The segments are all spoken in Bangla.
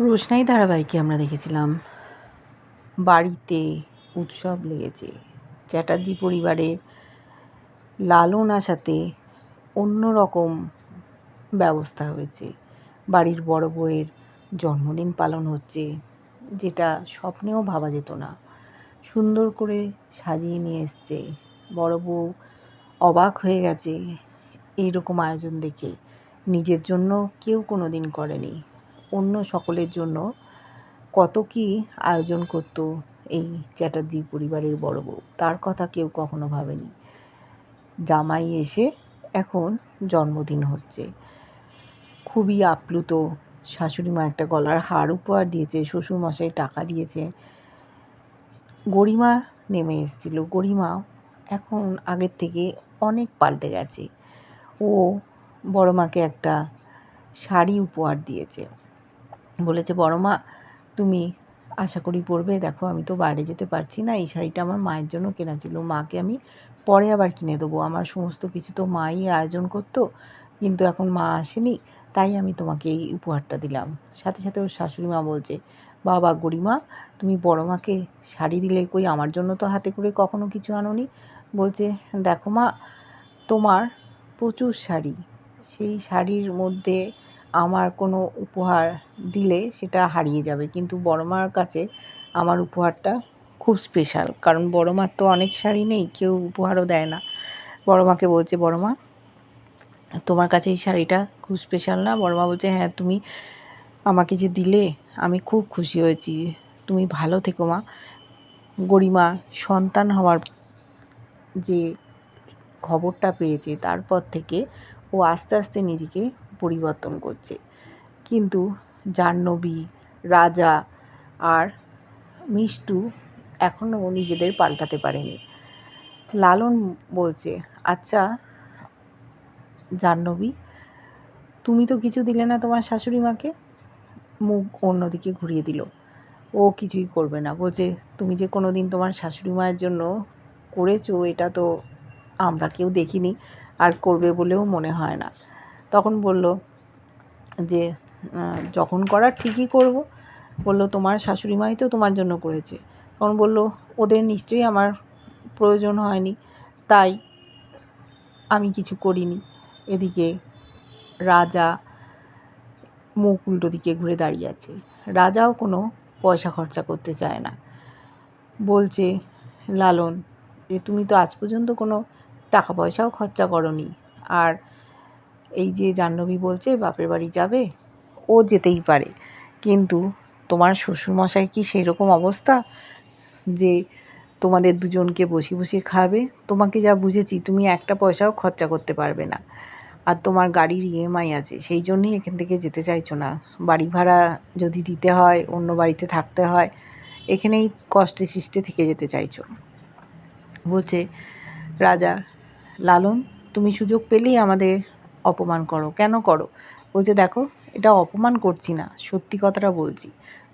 রোশনাই ধারাবাহিকে আমরা দেখেছিলাম। বাড়িতে উৎসব লেগেছে। চ্যাটার্জি পরিবারের লালন আসাতে অন্য রকম ব্যবস্থা হয়েছে। বাড়ির বড় বউয়ের জন্মদিন পালন হচ্ছে, যেটা স্বপ্নেও ভাবা যেত না। সুন্দর করে সাজিয়ে নিয়ে এসছে। বড় বউ অবাক হয়ে গেছে, এইরকম আয়োজন দেখে। নিজের জন্য কেউ কোনো দিন করেনি। অন্য সকলের জন্য কত কি আয়োজন করত এই চ্যাটার্জি পরিবারের বড় বউ। তার কথা কেউ কখনো ভাবেনি। জামাই এসে এখন জন্মদিন হচ্ছে। খুবই আপ্লুত। শাশুড়ি মা একটা গলার হার উপহার দিয়েছে, শ্বশুরমশাই টাকা দিয়েছে। গরিমা নেমে এসেছিল। গরিমা এখন আগের থেকে অনেক পাল্টে গেছে। ও বড় মাকে একটা শাড়ি উপহার দিয়েছে। বলেছে, বড় মা, তুমি আশা করি পড়বে দেখো, আমি তো বাইরে যেতে পারছি না। এই শাড়িটা আমার মায়ের জন্য কেনা ছিল। মাকে আমি পরে আবার কিনে দেবো। আমার সমস্ত কিছু তো মাই আয়োজন করতো, কিন্তু এখন মা আসেনি, তাই আমি তোমাকে এই উপহারটা দিলাম। সাথে সাথে ওর শাশুড়ি মা বলছে, বাবা গরিমা, তুমি বড় মাকে শাড়ি দিলে কই আমার জন্য তো হাতে করে কখনো কিছু আনোনি? বলছে, দেখো মা, তোমার প্রচুর শাড়ি। সেই শাড়ির মধ্যে আমার কোনো উপহার দিলে সেটা হারিয়ে যাবে। কিন্তু বড় মার কাছে আমার উপহারটা খুব স্পেশাল কারণ বড় মার তো অনেক শাড়ি নেই, কেউ উপহারও দেয় না। বড় মাকে বলছে বড় মা তোমার কাছে এই শাড়িটা খুব স্পেশাল না? বড় মা বলছে হ্যাঁ তুমি আমাকে যে দিলে, আমি খুব খুশি হয়েছি। তুমি ভালো থেকো মা। গরিমা সন্তান হওয়ার যে খবরটা পেয়েছে, তারপর থেকে ও আস্তে আস্তে নিজেকে পরিবর্তন করছে। কিন্তু জাহ্নবী, রাজা আর মিষ্টু এখনও নিজেদের পাল্টাতে পারেনি। লালন বলছে আচ্ছা জাহ্নবী, তুমি তো কিছু দিলে না তোমার শাশুড়ি মাকে? মুখ অন্যদিকে ঘুরিয়ে দিল। ও কিছুই করবে না। বলছে, তুমি যে কোনো দিন তোমার শাশুড়ি মায়ের জন্য করেছ, এটা তো আমরা কেউ দেখিনি। আর করবে বলেও মনে হয় না। তখন বলল যে যখন করার ঠিকই করব। বলল, তোমার শাশুড়ি মাই তো তোমার জন্য করেছে। তখন বলল, ওদের নিশ্চয়ই আমার প্রয়োজন হয়নি, তাই আমি কিছু করিনি। এদিকে রাজা মুখ উল্টো দিকে ঘুরে দাঁড়িয়ে আছে। রাজাও কোনো পয়সা খরচা করতে চায় না। বলছে, লালন যে তুমি তো আজ পর্যন্ত কোনো টাকা পয়সাও খরচা করনি, আর এই যে জাহ্নবী বলছে, বাপের বাড়ি যাবে, ও যেতেই পারে। কিন্তু তোমার শ্বশুরমশাই কি সেই রকম অবস্থা যে তোমাদের দুজনকে বসে বসে খাবে? তোমাকে যা বুঝেছি, তুমি একটা পয়সাও খরচা করতে পারবে না। আর তোমার গাড়ির ইএমআই আছে, সেই জন্যই এখান থেকে যেতে চাইছো না। বাড়ি ভাড়া যদি দিতে হয়, অন্য বাড়িতে থাকতে হয়, এখানেই কষ্টে সৃষ্টে থেকে যেতে চাইছো। বলছে, রাজা, লালন, তুমি সুযোগ পেলেই আমাদের অপমান করো। কেন করো? বলছে, দেখো, এটা অপমান করছি না, সত্যি কথাটা বলছি।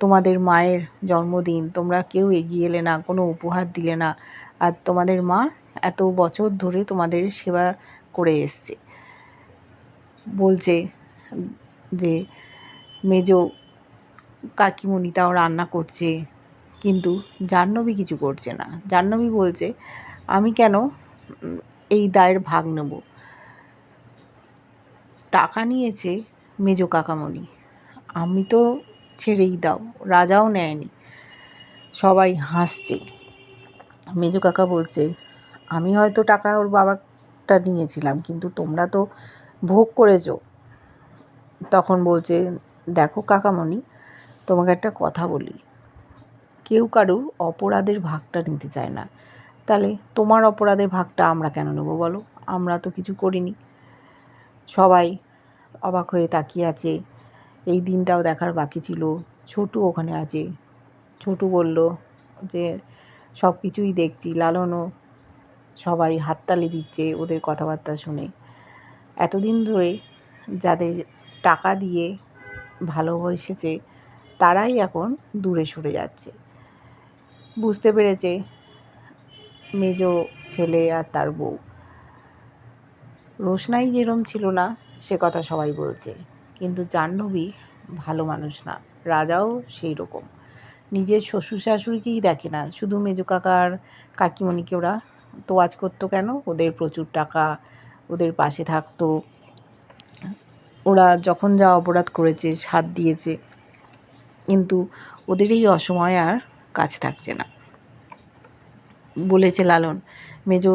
তোমাদের মায়ের জন্মদিন, তোমরা কেউ এগিয়ে এলে না, কোনো উপহার দিলে না। আর তোমাদের মা এত বছর ধরে তোমাদের সেবা করে এসছে। বলছে যে, মেজো কাকিমণি তাও রান্না করছে, কিন্তু জাহ্নবী কিছু করছে না। জাহ্নবী বলছে, আমি কেন এই দায়ের ভাগ নেব? টাকা নিয়েছে মেজো কাকামণি। আমি তো ছেড়েই দাও, রাজাও নেয়নি। সবাই হাসছে। মেজো কাকা বলছে, আমি হয়তো টাকা ওর বাবারটা নিয়েছিলাম, কিন্তু তোমরা তো ভোগ করেছ। তখন বলছে, দেখো কাকামণি, তোমাকে একটা কথা বলি। কেউ কারুর অপরাধের ভাগটা নিতে চায় না। তাহলে তোমার অপরাধের ভাগটা আমরা কেন নেব বলো? আমরা তো কিছু করিনি। সবাই অবাক হয়ে তাকিয়ে আছে। এই দিনটাও দেখার বাকি ছিল। ছোটু ওখানে আছে। ছোটু বলল যে, সব কিছুই দেখছি। লালনও সবাই হাততালি দিচ্ছে ওদের কথাবার্তা শুনে। এতদিন ধরে যাদের টাকা দিয়ে ভালোবেসেছে, তারাই এখন দূরে সরে যাচ্ছে। বুঝতে পেরেছে মেজ ছেলে আর তার বউ। রোশনাই যেরম ছিল না, সে কথা সবাই বলছে। কিন্তু জাহ্নবী ভালো মানুষ না, রাজাও সেই রকম নিজের শ্বশুর শাশুড়িকেই দেখে না, শুধু মেজো কাকার কাকিমণিকে ওরা তোয়াজ করতো কেন? ওদের প্রচুর টাকা, ওদের পাশে থাকতো। ওরা যখন যা অপরাধ করেছে সাথ দিয়েছে, কিন্তু ওদের এই অসময় আর কাছে থাকছে না। বলেছে লালন, মেজো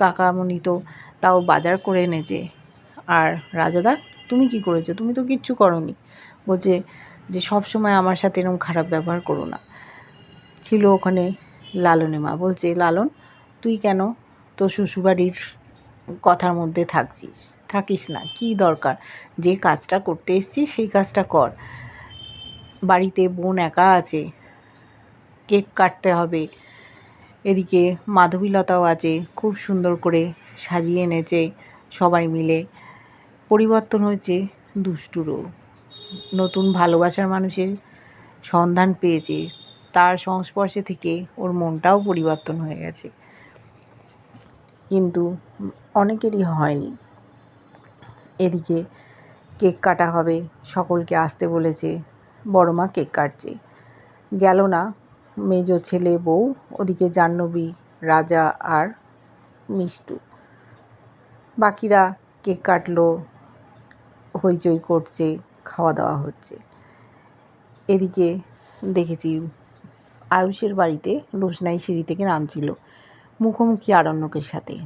কাকামণি তো তাও বাজার করে এনেছে আর রাজাদা তুমি কি করেছ? তুমি তো কিচ্ছু করনি। বলছে যে, সব সময় আমার সাথে এরকম খারাপ ব্যবহার করো না। ছিল ওখানে লালনে মা। বলছে, লালন, তুই কেন তোর শ্বশুরবাড়ির কথার মধ্যে থাকছিস? থাকিস না। কি দরকার? যে কাজটা করতে এসছিস, সেই কাজটা কর। বাড়িতে বোন একা আছে। কেক কাটতে হবে। এদিকে মাধবীলতাও আছে, খুব সুন্দর করে সাজিয়ে এনেছে সবাই মিলে। পরিবর্তন হয়েছে দুষ্টুরও। নতুন ভালোবাসার মানুষের সন্ধান পেয়েছে। তার সংস্পর্শে থেকে ওর মনটাও পরিবর্তন হয়ে গেছে। কিন্তু অনেকেরই হয়নি। এদিকে কেক কাটা হবে, সকলকে আসতে বলেছে বড় মা কেক কাটছে। গেল না মেজো ছেলে, বউ, ওদিকে জাহ্নবী, রাজা আর মিষ্টু। বাকিরা কেক কাটলো, হইচই করছে খাওয়া দাওয়া হচ্ছে। এদিকে দেখেছি আয়ুষের বাড়িতে রোশনাই সিঁড়ি থেকে নামছিল। মুখোমুখি আরণ্যকের সাথে।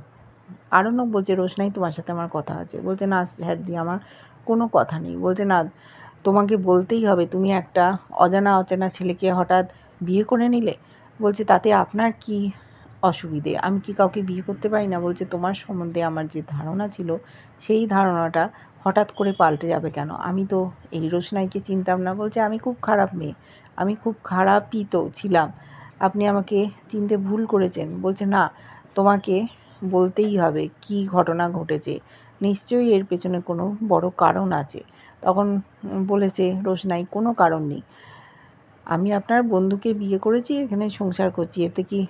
আরণ্যক বলছে, রোশনাই, তোমার সাথে আমার কথা আছে। বলছে, না, স্যার দি আমার কোনো কথা নেই। বলছে, না, তোমাকে বলতেই হবে। তুমি একটা অজানা অচেনা ছেলেকে হঠাৎ বিয়ে করে নিলে? বলছে, তাতে আপনার কি অসুবিধে? আমি কি কাউকে বিয়ে করতে পারি না? বলছে, তোমার সম্বন্ধে আমার যে ধারণা ছিল, সেই ধারণাটা হঠাৎ করে পাল্টে যাবে কেন? আমি তো এই রোশনাইকে চিনতাম না। বলছে, আমি খুব খারাপ মেয়ে। আমি খুব খারাপই তো ছিলাম। আপনি আমাকে চিনতে ভুল করেছেন। বলছে, না, তোমাকে বলতেই হবে কি ঘটনা ঘটেছে। নিশ্চয়ই এর পেছনে কোনো বড় কারণ আছে। তখন বলেছে, রোশনাই, কোনো কারণ নেই। আমি আপনার বন্ধুকে বিয়ে করেছি, এখানে সংসার করছি। এতে কি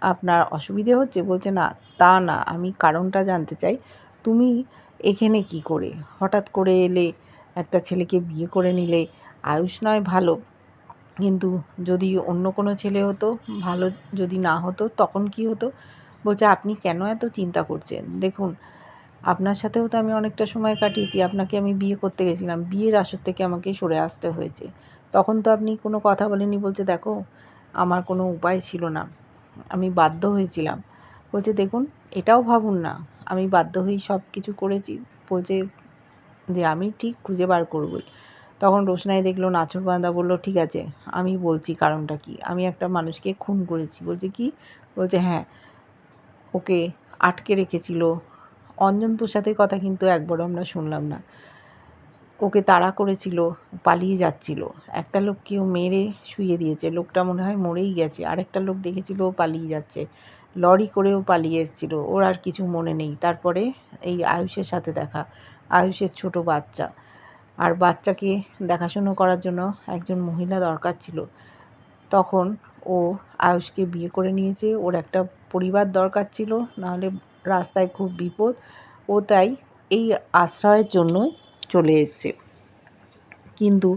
আপনার অসুবিধে হচ্ছে? বলছে, না, তা না, আমি কারণটা জানতে চাই। তুমি এখানে কি করে? হঠাৎ করে এলে, একটা ছেলেকে বিয়ে করে নিলে আয়ুষ নয়, ভালো। কিন্তু যদি অন্য কোনো ছেলে হতো, ভালো যদি না হতো, তখন কি হতো? বলছে, আপনি কেন এত চিন্তা করছেন? দেখুন, আপনার সাথেও তো আমি অনেকটা সময় কাটিয়েছি। আপনাকে আমি বিয়ে করতে গেছিলাম। বিয়ের আসর থেকে আমাকে সরে আসতে হয়েছে। তখন তো আপনি কোনো কথা বলেনি বলছে, দেখো, আমার কোনো উপায় ছিল না। আমি বাধ্য হয়েছিলাম। বলছে, দেখুন, এটাও ভাবুন না। আমি বাধ্য হয়েই সব কিছু করেছি। বলছে যে, আমি ঠিক খুঁজে বার করবই। তখন রোশনাই দেখল নাচুর বান্দা বলল, ঠিক আছে, আমি বলছি কারণটা কি? আমি একটা মানুষকে খুন করেছি। বলছে, কি? বলছে হ্যাঁ ওকে আটকে রেখেছিল। অঞ্জন প্রসাদের কথা কিন্তু একবারও আমরা শুনলাম না। ওকে তাড়া করেছিল, পালিয়ে যাচ্ছিল। একটা লোককেও মেরে শুয়ে দিয়েছে। লোকটা মনে হয় মরেই গেছে। আরেকটা লোক দেখেছিল ও পালিয়ে যাচ্ছে। লরি করেও পালিয়ে এসেছিল। ওর আর কিছু মনে নেই। তারপরে এই আয়ুষের সাথে দেখা। আয়ুষের ছোট বাচ্চা। আর বাচ্চাকে দেখাশুনো করার জন্য একজন মহিলা দরকার ছিল। তখন ও আয়ুষকে বিয়ে করে নিয়েছে। ওর একটা পরিবার দরকার ছিল। নাহলে রাস্তায় খুব বিপদ। ও তাই এই আশ্রয়ের জন্যই চলে এসছে। কিন্তু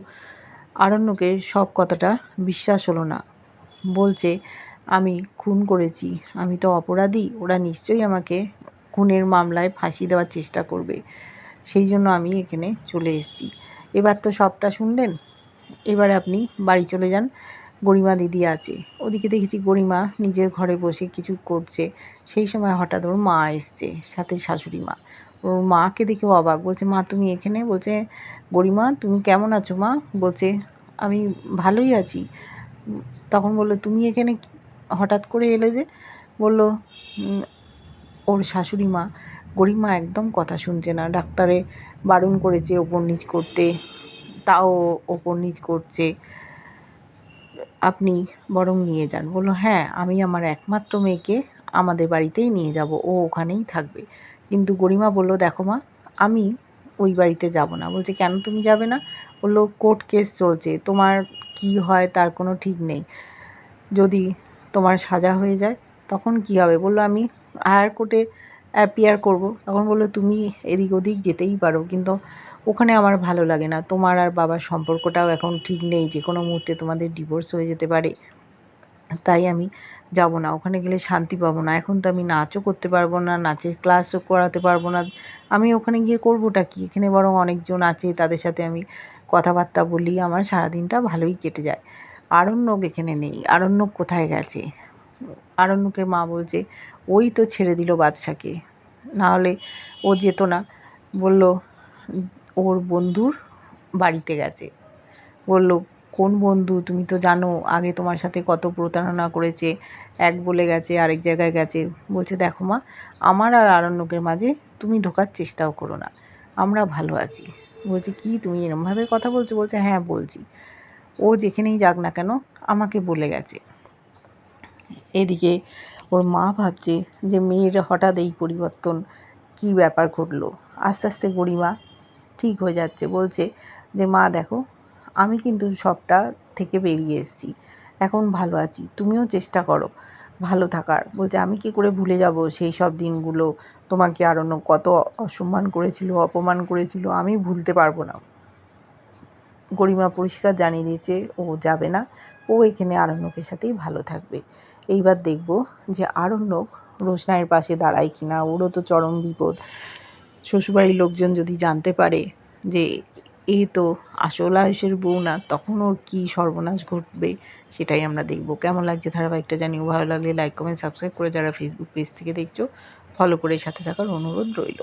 আরণ্যকের সব কথাটা বিশ্বাস হলো না। বলছে, আমি খুন করেছি, আমি তো অপরাধী, ওরা নিশ্চয়ই আমাকে খুনের মামলায় ফাঁসি দেওয়ার চেষ্টা করবে। সেই জন্য আমি এখানে চলে এসেছি। এবার তো সবটা শুনলেন? এবার আপনি বাড়ি চলে যান, গরিমা দিদি আছে। ওদিকে দেখেছি গরিমা নিজের ঘরে বসে কিছু করছে। সেই সময় হঠাৎ ওর মা এসছে, সাথে শাশুড়ি মা। ওর মাকে দেখেও অবাক। বলছে, মা, তুমি এখানে? বলছে, গরিমা, তুমি কেমন আছো, মা? বলছে, আমি ভালোই আছি। তখন বলল, তুমি এখানে হঠাৎ করে এলে যে? বলল ওর শাশুড়ি মা। গরিমা একদম কথা শুনছে না। ডাক্তারে বারণ করেছে ওপর নিচ করতে, তাও ওপর নিচ করছে। আপনি বরং নিয়ে যান। বলল হ্যাঁ আমি আমার একমাত্র মেয়েকে আমাদের বাড়িতেই নিয়ে যাব। ও ওখানেই থাকবে। কিন্তু গরিমা বলল, দেখো মা, আমি ওই বাড়িতে যাব না। বলছে, কেন তুমি যাবে না? বলল, কোর্ট কেস চলছে, তোমার কি হয় তার কোনো ঠিক নেই। যদি তোমার সাজা হয়ে যায়, তখন কি হবে? বলল, আমি হায়ার কোর্টে অ্যাপিয়ার করব। তখন বলল, তুমি এদিক ওদিক যেতেই পারো, কিন্তু ওখানে আমার ভালো লাগে না। তোমার আর বাবার সম্পর্কটাও এখন ঠিক নেই যে কোনো মুহূর্তে তোমাদের ডিভোর্স হয়ে যেতে পারে। তাই আমি যাব না, ওখানে গেলে শান্তি পাবো না। এখন তো আমি নাচও করতে পারব না, নাচের ক্লাসও করাতে পারব না। আমি ওখানে গিয়ে করবোটা কি? এখানে বরং অনেকজন আছে, তাদের সাথে আমি কথাবার্তা বলি, আমার সারাদিনটা ভালোই কেটে যায়। আরণ্যক এখানে নেই, আরণ্যক কোথায় গেছে? আরণ্যকের মা বলছে, ওই তো ছেড়ে দিল বাদশাকে। নাহলে ও যেত না। বলল, ওর বন্ধুর বাড়িতে গেছে। বলল কোন বন্ধু? তুমি তো জানো, আগে তোমার সাথে কত প্রতারণা করেছে, এক বলে গেছে, আরেক জায়গায় গেছে। বলছে, দেখো মা, আমার আর আরণ্যকের মাঝে তুমি ঢোকার চেষ্টাও করো না, আমরা ভালো আছি। বলছে, কি? তুমি এরমভাবে কথা বলছো? বলছে হ্যাঁ বলছি। ও যেখানেই যাক না কেন, আমাকে বলে গেছে। এদিকে ওর মা ভাবছে যে, মেয়ের হঠাৎ এই পরিবর্তন কি ব্যাপার ঘটলো? আস্তে আস্তে গরিমা ঠিক হয়ে যাচ্ছে। বলছে যে, মা, দেখো আমি কিন্তু সবটা থেকে বেরিয়ে এসেছি। এখন ভালো আছি, তুমিও চেষ্টা করো, ভালো থাকার। বলছে, আমি কি করে ভুলে যাব সেই সব দিনগুলো? তোমাকে আরণ্য কত অসম্মান করেছিল, অপমান করেছিল? আমি ভুলতে পারব না। গরিমা পরিষ্কার জানিয়ে দিয়েছে, ও যাবে না, ও এখানে আরণ্যকের সাথেই ভালো থাকবে। এইবার দেখব যে আরণ্যক রোশনাইয়ের পাশে দাঁড়ায় কি না ওরও তো চরম বিপদ। শ্বশুরবাড়ির লোকজন যদি জানতে পারে যে এ তো আসল আয়ুষের বউ না, তখন ওর কী সর্বনাশ ঘটবে সেটাই আমরা দেখব। কেমন লাগছে ধারাবাহিকটা জানিও? ভালো লাগলে লাইক কমেন্ট সাবস্ক্রাইব করে যারা ফেসবুক পেজ থেকে দেখছ ফলো করে সাথে থাকার অনুরোধ রইল।